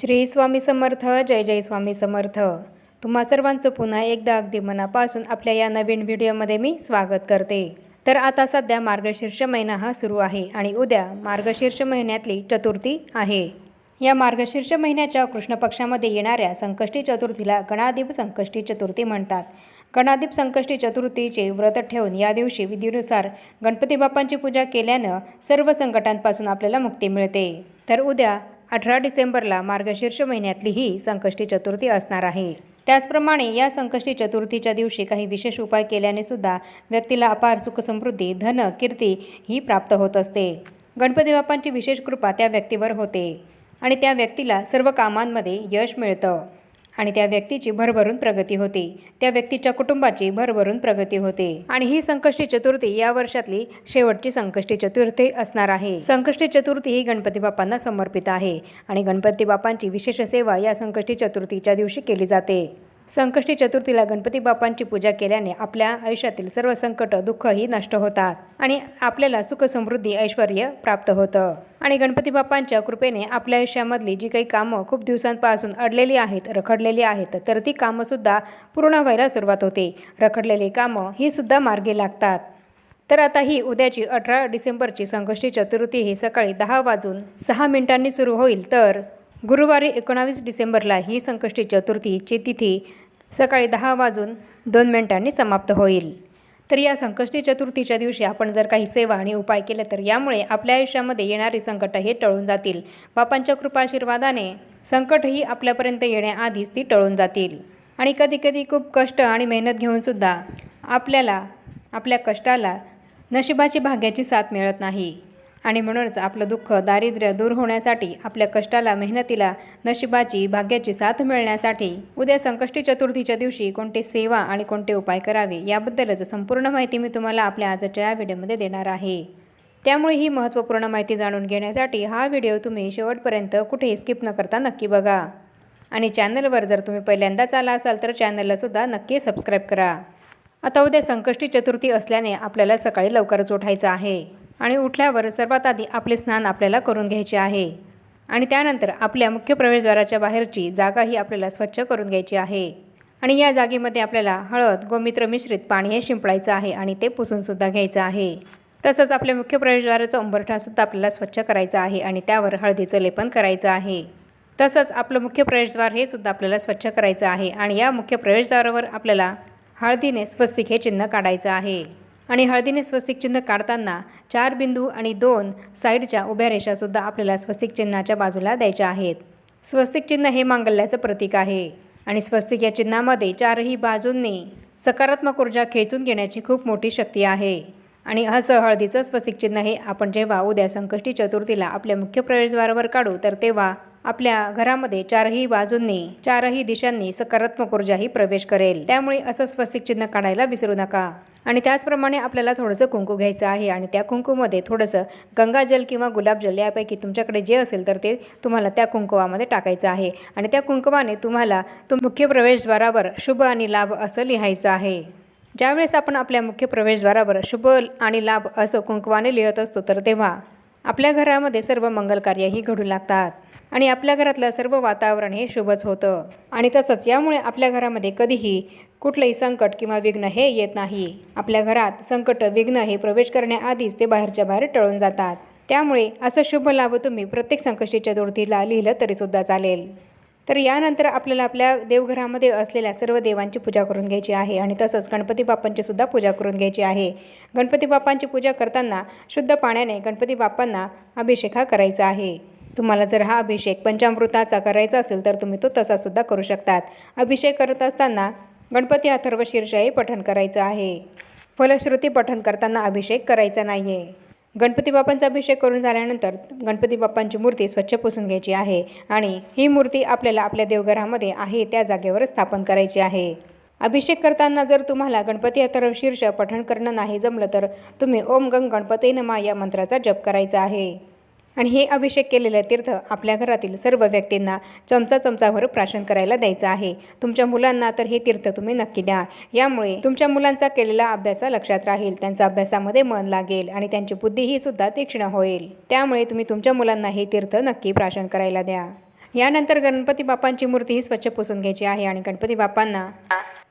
श्री स्वामी समर्थ जय जय स्वामी समर्थ. तुम्हा सर्वांचं पुन्हा एकदा अगदी मनापासून आपल्या या नवीन व्हिडिओमध्ये मी स्वागत करते. तर आता सध्या मार्गशीर्ष महिना हा सुरू आहे आणि उद्या मार्गशीर्ष महिन्यातली चतुर्थी आहे. या मार्गशीर्ष महिन्याच्या कृष्ण पक्षामध्ये येणाऱ्या संकष्टी चतुर्थीला गणादीप संकष्टी चतुर्थी म्हणतात. गणादीप संकष्टी चतुर्थीचे व्रत ठेवून या दिवशी विधीनुसार गणपती बाप्पांची पूजा केल्यानं सर्व संकटांपासून आपल्याला मुक्ती मिळते. तर उद्या अठरा डिसेंबरला मार्गशीर्ष महिन्यातली ही संकष्टी चतुर्थी असणार आहे. त्याचप्रमाणे या संकष्टी चतुर्थीच्या दिवशी काही विशेष उपाय केल्याने सुद्धा व्यक्तीला अपार सुखसमृद्धी धन कीर्ती ही प्राप्त होत असते. गणपती बाप्पांची विशेष कृपा त्या व्यक्तीवर होते आणि त्या व्यक्तीला सर्व कामांमध्ये यश मिळतं. आणि त्या व्यक्तीची भरभरून प्रगती होते. त्या व्यक्तीच्या कुटुंबाची भरभरून प्रगती होते. आणि ही संकष्टी चतुर्थी या वर्षातली शेवटची संकष्टी चतुर्थी असणार आहे. संकष्टी चतुर्थी ही गणपती बाप्पांना समर्पित आहे आणि गणपती बाप्पांची विशेष सेवा या संकष्टी चतुर्थीच्या दिवशी केली जाते. संकष्टी चतुर्थीला गणपती बाप्पांची पूजा केल्याने आपल्या आयुष्यातील सर्व संकट दुःखही नष्ट होतात आणि आपल्याला सुख समृद्धी ऐश्वर प्राप्त होतं. आणि गणपती बाप्पांच्या कृपेने आपल्या आयुष्यामधली जी काही कामं खूप दिवसांपासून अडलेली आहेत रखडलेली आहेत तर ती कामंसुद्धा पूर्ण व्हायला सुरुवात होते. रखडलेली कामं ही सुद्धा मार्गी लागतात. तर आता ही उद्याची अठरा डिसेंबरची संकष्टी चतुर्थी ही सकाळी दहा वाजून सहा मिनिटांनी सुरू होईल तर गुरुवारी एकोणावीस डिसेंबरला ही संकष्टी चतुर्थीची तिथी सकाळी दहा वाजून दोन मिनिटांनी समाप्त होईल. तर या संकष्टी चतुर्थीच्या दिवशी आपण जर काही सेवा आणि उपाय केले तर यामुळे आपल्या आयुष्यामध्ये येणारी संकट हे टळून जातील. बापांच्या कृपाशीर्वादाने संकट ही आपल्यापर्यंत येण्याआधीच ती टळून जातील. आणि कधीकधी खूप कष्ट आणि मेहनत घेऊनसुद्धा आपल्याला आपल्या कष्टाला नशिबाची भाग्याची साथ मिळत नाही. आणि म्हणूनच आपलं दुःख दारिद्र्य दूर होण्यासाठी आपल्या कष्टाला मेहनतीला नशिबाची भाग्याची साथ मिळण्यासाठी उद्या संकष्टी चतुर्थीच्या दिवशी कोणते सेवा आणि कोणते उपाय करावे याबद्दलच संपूर्ण माहिती मी तुम्हाला आपल्या आजच्या या व्हिडिओमध्ये देणार आहे. त्यामुळे ही महत्त्वपूर्ण माहिती जाणून घेण्यासाठी हा व्हिडिओ तुम्ही शेवटपर्यंत कुठेही स्किप न करता नक्की बघा. आणि चॅनलवर जर तुम्ही पहिल्यांदाच आला असाल तर चॅनललासुद्धा नक्की सबस्क्राईब करा. आता उद्या संकष्टी चतुर्थी असल्याने आपल्याला सकाळी लवकरच उठायचं आहे. आणि उठल्यावर सर्वात आधी आपले स्नान आपल्याला करून घ्यायचे आहे. आणि त्यानंतर आपल्या मुख्य प्रवेशद्वाराच्या बाहेरची जागा ही आपल्याला स्वच्छ करून घ्यायची आहे. आणि या जागेमध्ये आपल्याला हळद गोमित्र मिश्रित पाणी हे शिंपडायचं आहे आणि ते पुसूनसुद्धा घ्यायचं आहे. तसंच आपल्या मुख्य प्रवेशद्वाराचा उंबरठासुद्धा आपल्याला स्वच्छ करायचा आहे आणि त्यावर हळदीचं लेपन करायचं आहे. तसंच आपलं मुख्य प्रवेशद्वार हे सुद्धा आपल्याला स्वच्छ करायचं आहे आणि या मुख्य प्रवेशद्वारावर आपल्याला हळदीने स्वस्तिक हे चिन्ह काढायचं आहे. आणि हळदीने स्वस्तिक चिन्ह काढताना चार बिंदू आणि दोन साईडच्या उभ्या रेषासुद्धा आपल्याला स्वस्तिक चिन्हाच्या बाजूला द्यायच्या आहेत. स्वस्तिक चिन्ह हे मांगल्याचं प्रतीक आहे आणि स्वस्तिक या चिन्हामध्ये चारही बाजूंनी सकारात्मक ऊर्जा खेचून घेण्याची खूप मोठी शक्ती आहे. आणि असं हळदीचं स्वस्तिक चिन्ह हे आपण जेव्हा उद्या संकष्टी चतुर्थीला आपल्या मुख्य प्रवेशद्वारावर काढू तर तेव्हा आपल्या घरामध्ये चारही बाजूंनी चारही दिशांनी सकारात्मक ऊर्जाही प्रवेश करेल. त्यामुळे असं स्वस्तिक चिन्ह काढायला विसरू नका. आणि त्याचप्रमाणे आपल्याला थोडंसं कुंकू घ्यायचं आहे आणि त्या कुंकूमध्ये थोडंसं गंगाजल किंवा गुलाबजल यापैकी तुमच्याकडे जे असेल तर ते तुम्हाला त्या कुंकुवामध्ये टाकायचं आहे. आणि त्या कुंकुवाने तुम्हाला तुम मुख्य प्रवेशद्वारावर शुभ आणि लाभ असं लिहायचं आहे. ज्यावेळेस आपण आपल्या मुख्य प्रवेशद्वारावर शुभ आणि लाभ असं कुंकवाने लिहित असतो तर तेव्हा आपल्या घरामध्ये सर्व मंगलकार्यही घडू लागतात. आणि आपल्या घरातलं सर्व वातावरण हे शुभच होतं. आणि तसंच यामुळे आपल्या घरामध्ये कधीही कुठलंही संकट किंवा विघ्न हे येत नाही. आपल्या घरात संकट विघ्न हे प्रवेश करण्याआधीच ते बाहेरच्या बाहेर टळून जातात. त्यामुळे असं शुभ लाभ तुम्ही प्रत्येक संकष्टी चतुर्थीला लिहिलं तरीसुद्धा चालेल. तर यानंतर आपल्याला आपल्या देवघरामध्ये असलेल्या सर्व देवांची पूजा करून घ्यायची आहे आणि तसंच गणपती बाप्पांची सुद्धा पूजा करून घ्यायची आहे. गणपती बाप्पांची पूजा करताना शुद्ध पाण्याने गणपती बाप्पांना अभिषेक हा करायचा आहे. तुम्हाला जर हा अभिषेक पंचामृताचा करायचा असेल तर तुम्ही तो तसासुद्धा करू शकतात. अभिषेक करत असताना गणपती अथर्व शीर्षही पठण करायचं आहे. फलश्रुती पठण करताना अभिषेक करायचा नाही आहे गणपती बाप्पांचा अभिषेक करून झाल्यानंतर गणपती बाप्पांची मूर्ती स्वच्छ पुसून घ्यायची आहे आणि ही मूर्ती आपल्याला आपल्या देवघरामध्ये आहे त्या जागेवर स्थापन करायची आहे. अभिषेक करताना जर तुम्हाला गणपती अथर्व शीर्ष पठण करणं नाही जमलं तर तुम्ही ओम गंग गणपती नमा या मंत्राचा जप करायचा आहे. आणि हे अभिषेक केलेलं तीर्थ आपल्या घरातील सर्व व्यक्तींना चमचा चमचाभर प्राशन करायला द्यायचं आहे. तुमच्या मुलांना तर हे तीर्थ तुम्ही नक्की द्या. यामुळे तुमच्या मुलांचा केलेला अभ्यास लक्षात राहील. त्यांचा अभ्यासामध्ये मन लागेल आणि त्यांची बुद्धीही सुद्धा तीक्ष्ण होईल. त्यामुळे तुम्ही तुमच्या मुलांना हे तीर्थ नक्की प्राशन करायला द्या. यानंतर गणपती बाप्पांची मूर्तीही स्वच्छ पुसून घ्यायची आहे आणि गणपती बाप्पांना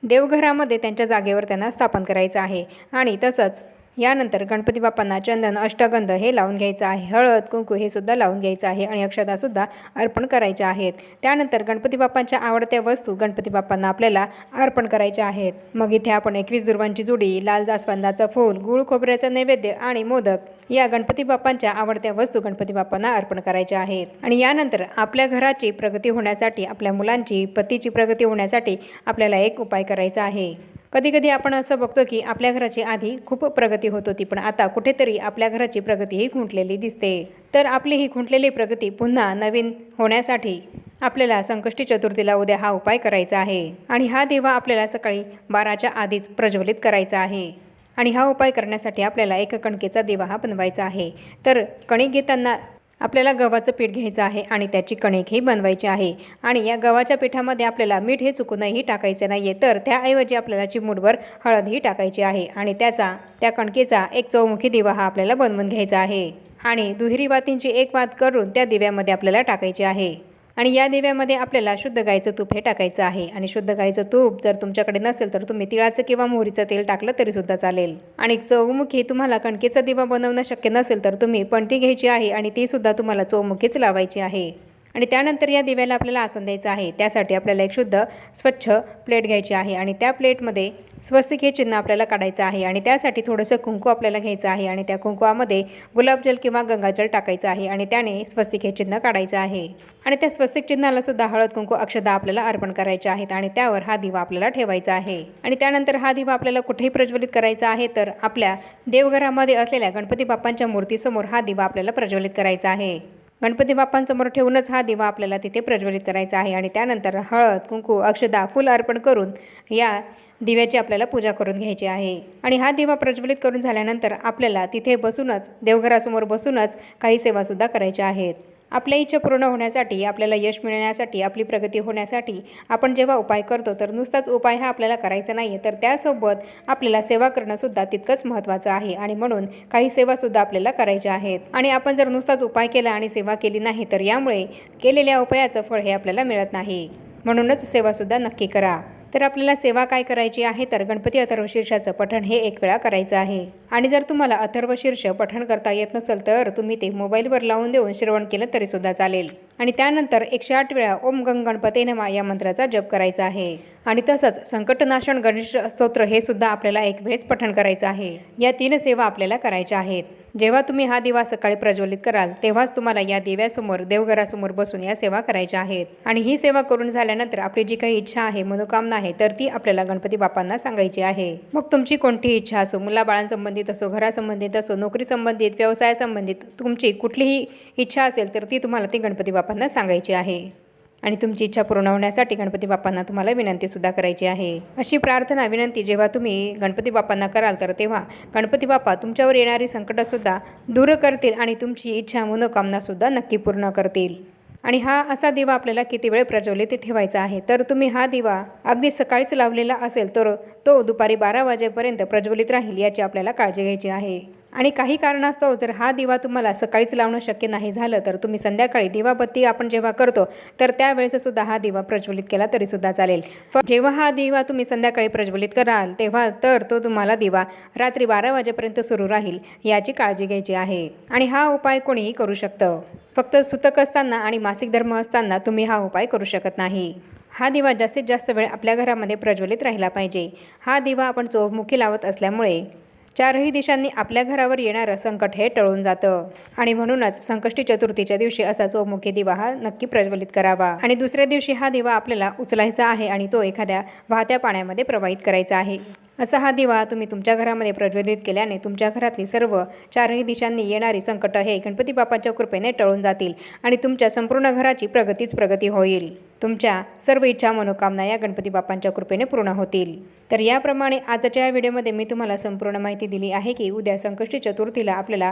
देवघरामध्ये त्यांच्या जागेवर त्यांना स्थापन करायचं आहे. आणि तसंच यानंतर गणपती बाप्पांना चंदन अष्टगंध हे लावून घ्यायचं आहे. हळद कुंकू हे सुद्धा लावून घ्यायचं आहे आणि अक्षतासुद्धा अर्पण करायच्या आहेत. त्यानंतर गणपती बाप्पांच्या आवडत्या वस्तू गणपती बाप्पांना आपल्याला अर्पण करायच्या आहेत. मग इथे आपण एकवीस दुर्वांची जुडी लाल जास्वंदाचं फूल गुळ खोबऱ्याचं नैवेद्य आणि मोदक या गणपती बाप्पांच्या आवडत्या वस्तू गणपती बाप्पांना अर्पण करायच्या आहेत. आणि यानंतर आपल्या घराची प्रगती होण्यासाठी आपल्या मुलांची पतीची प्रगती होण्यासाठी आपल्याला एक उपाय करायचा आहे. कधी कधी आपण असं बघतो की आपल्या घराची आधी खूप प्रगती होत होती पण आता कुठेतरी आपल्या घराची प्रगती ही खुंटलेली दिसते. तर आपली ही खुंटलेली प्रगती पुन्हा नवीन होण्यासाठी आपल्याला संकष्टी चतुर्थीला उद्या हा उपाय करायचा आहे आणि हा दिवा आपल्याला सकाळी बाराच्या आधीच प्रज्वलित करायचा आहे. आणि हा उपाय करण्यासाठी आपल्याला एक कणकेचा दिवा हा बनवायचा आहे. तर कणिक घेताना आपल्याला गव्हाचं पीठ घ्यायचं आहे आणि त्याची कणिक ही बनवायची आहे. आणि या गव्हाच्या पिठामध्ये आपल्याला मीठ हे चुकूनही टाकायचं नाही आहे तर त्याऐवजी आपल्याला चिमूटभर हळद ही टाकायची आहे. आणि त्याचा त्या कणकेचा एक चौमुखी दिवा हा आपल्याला बनवून घ्यायचा आहे. आणि दुहेरी वातींची एक वात करून त्या दिव्यामध्ये आपल्याला टाकायची आहे. आणि या दिव्यामध्ये आपल्याला शुद्ध गाईचं तूप हे टाकायचं आहे. आणि शुद्ध गाईचं तूप जर तुमच्याकडे नसेल तर तुम्ही तिळाचं किंवा मोहरीचं तेल टाकलं तरी सुद्धा चालेल. आणि चौमुखी तुम्हाला कणकेचा दिवा बनवणं शक्य नसेल तर तुम्ही पणती घ्यायची आहे आणि ती सुद्धा तुम्हाला चौमुखीच लावायची आहे. आणि त्यानंतर या दिव्याला आपल्याला आसन द्यायचं आहे. त्यासाठी आपल्याला एक शुद्ध स्वच्छ प्लेट घ्यायची आहे आणि त्या प्लेटमध्ये स्वस्तिक हे चिन्ह आपल्याला काढायचं आहे आणि त्यासाठी थोडंसं कुंकू आपल्याला घ्यायचं आहे आणि त्या कुंकवामध्ये गुलाबजल किंवा गंगाजल टाकायचं आहे आणि त्याने स्वस्तिक हे चिन्ह काढायचं आहे. आणि त्या स्वस्तिक चिन्हाला सुद्धा हळद कुंकू अक्षदा आपल्याला अर्पण करायचे आहेत आणि त्यावर हा दिवा आपल्याला ठेवायचा आहे. आणि त्यानंतर हा दिवा आपल्याला कुठेही प्रज्वलित करायचा आहे तर आपल्या देवघरामध्ये असलेल्या गणपती बाप्पांच्या मूर्तीसमोर हा दिवा आपल्याला प्रज्वलित करायचा आहे. गणपती बाप्पांसमोर ठेवूनच हा दिवा आपल्याला तिथे प्रज्वलित करायचा आहे. आणि त्यानंतर हळद कुंकू अक्षदा फुल अर्पण करून या दिव्याची आपल्याला पूजा करून घ्यायची आहे. आणि हा दिवा प्रज्वलित करून झाल्यानंतर आपल्याला तिथे बसूनच देवघरासमोर बसूनच काही सेवासुद्धा करायच्या आहेत. आपल्या इच्छा पूर्ण होण्यासाठी आपल्याला यश मिळण्यासाठी आपली प्रगती होण्यासाठी आपण जेव्हा उपाय करतो तर नुसताच उपाय हा आपल्याला करायचा नाही आहे तर त्यासोबत आपल्याला सेवा करणंसुद्धा तितकंच महत्त्वाचं आहे आणि म्हणून काही सेवासुद्धा आपल्याला करायच्या आहेत. आणि आपण जर नुसताच उपाय केला आणि सेवा केली नाही तर यामुळे केलेल्या उपायाचं फळ हे आपल्याला मिळत नाही. म्हणूनच सेवासुद्धा नक्की करा. तर आपल्याला सेवा काय करायची आहे? तर गणपती अथर्वशीर्षाचं पठण हे एक वेळा करायचं आहे. आणि जर तुम्हाला अथर्वशीर्ष पठण करता येत नसेल तर तुम्ही ते मोबाईलवर लावून देऊन श्रवण केलं तरी सुद्धा चालेल. आणि त्यानंतर एकशे आठ वेळा ओम गंग गणपते नमा या मंत्राचा जप करायचा आहे. आणि तसंच संकटनाशन गणेश स्तोत्र हे सुद्धा आपल्याला एक वेळेस पठण करायचं आहे. या तीन सेवा आपल्याला करायच्या आहेत. जेव्हा तुम्ही हा दिवा सकाळी प्रज्वलित कराल तेव्हाच तुम्हाला या दिव्यासमोर देवघरासमोर बसून या सेवा करायच्या आहेत. आणि ही सेवा करून झाल्यानंतर आपली जी काही इच्छा आहे मनोकामना आहे तर ती आपल्याला गणपती बाप्पांना सांगायची आहे. मग तुमची कोणतीही इच्छा असो मुलाबाळांसंबंधित असो घरासंबंधित असो नोकरी संबंधित व्यवसायासंबंधित तुमची कुठलीही इच्छा असेल तर ती तुम्हाला ती गणपती बाप्पांना सांगायची आहे. आणि तुमची इच्छा पूर्ण होण्यासाठी गणपती बाप्पांना तुम्हाला विनंतीसुद्धा करायची आहे. अशी प्रार्थना विनंती जेव्हा तुम्ही गणपती बाप्पांना कराल तर तेव्हा गणपती बाप्पा तुमच्यावर येणारी संकटंसुद्धा दूर करतील आणि तुमची इच्छा मनोकामनासुद्धा नक्की पूर्ण करतील. आणि हा असा दिवा आपल्याला किती वेळ प्रज्वलित ठेवायचा आहे? तर तुम्ही हा दिवा अगदी सकाळीच लावलेला असेल तर तो दुपारी बारा वाजेपर्यंत प्रज्वलित राहील याची आपल्याला काळजी घ्यायची आहे. आणि काही कारणास्तव जर हा दिवा तुम्हाला सकाळीच लावणं शक्य नाही झालं तर तुम्ही संध्याकाळी दिवाबत्ती आपण जेव्हा करतो तर त्यावेळेस सुद्धा हा दिवा प्रज्वलित केला तरी सुद्धा चालेल. जेव्हा हा दिवा तुम्ही संध्याकाळी प्रज्वलित कराल तेव्हा तर तो तुम्हाला दिवा रात्री बारा वाजेपर्यंत सुरू राहील याची काळजी घ्यायची आहे. आणि हा उपाय कोणीही करू शकतं. फक्त सुतक असताना आणि मासिक धर्म असताना तुम्ही हा उपाय करू शकत नाही. हा दिवा जास्तीत जास्त वेळ आपल्या घरामध्ये प्रज्वलित राहिला पाहिजे. हा दिवा आपण चोखमुखी लावत असल्यामुळे चारही दिशांनी आपल्या घरावर येणारं संकट हे टळून जातं. आणि म्हणूनच संकष्टी चतुर्थीच्या दिवशी असा चौमुखी दिवा हा नक्की प्रज्वलित करावा. आणि दुसऱ्या दिवशी हा दिवा आपल्याला उचलायचा आहे आणि तो एखाद्या वाहत्या पाण्यामध्ये प्रवाहित करायचा आहे. असा हा दिवा तुम्ही तुमच्या घरामध्ये प्रज्वलित केल्याने तुमच्या घरातली सर्व चारही दिशांनी येणारी संकट हे गणपती बाप्पाच्या कृपेने टळून जातील आणि तुमच्या संपूर्ण घराची प्रगतीच प्रगती होईल. तुमच्या सर्व इच्छा मनोकामना या गणपती बाप्पांच्या कृपेने पूर्ण होतील. तर याप्रमाणे आजच्या या व्हिडिओमध्ये मी तुम्हाला संपूर्ण माहिती दिली आहे की उद्या संकष्टी चतुर्थीला आपल्याला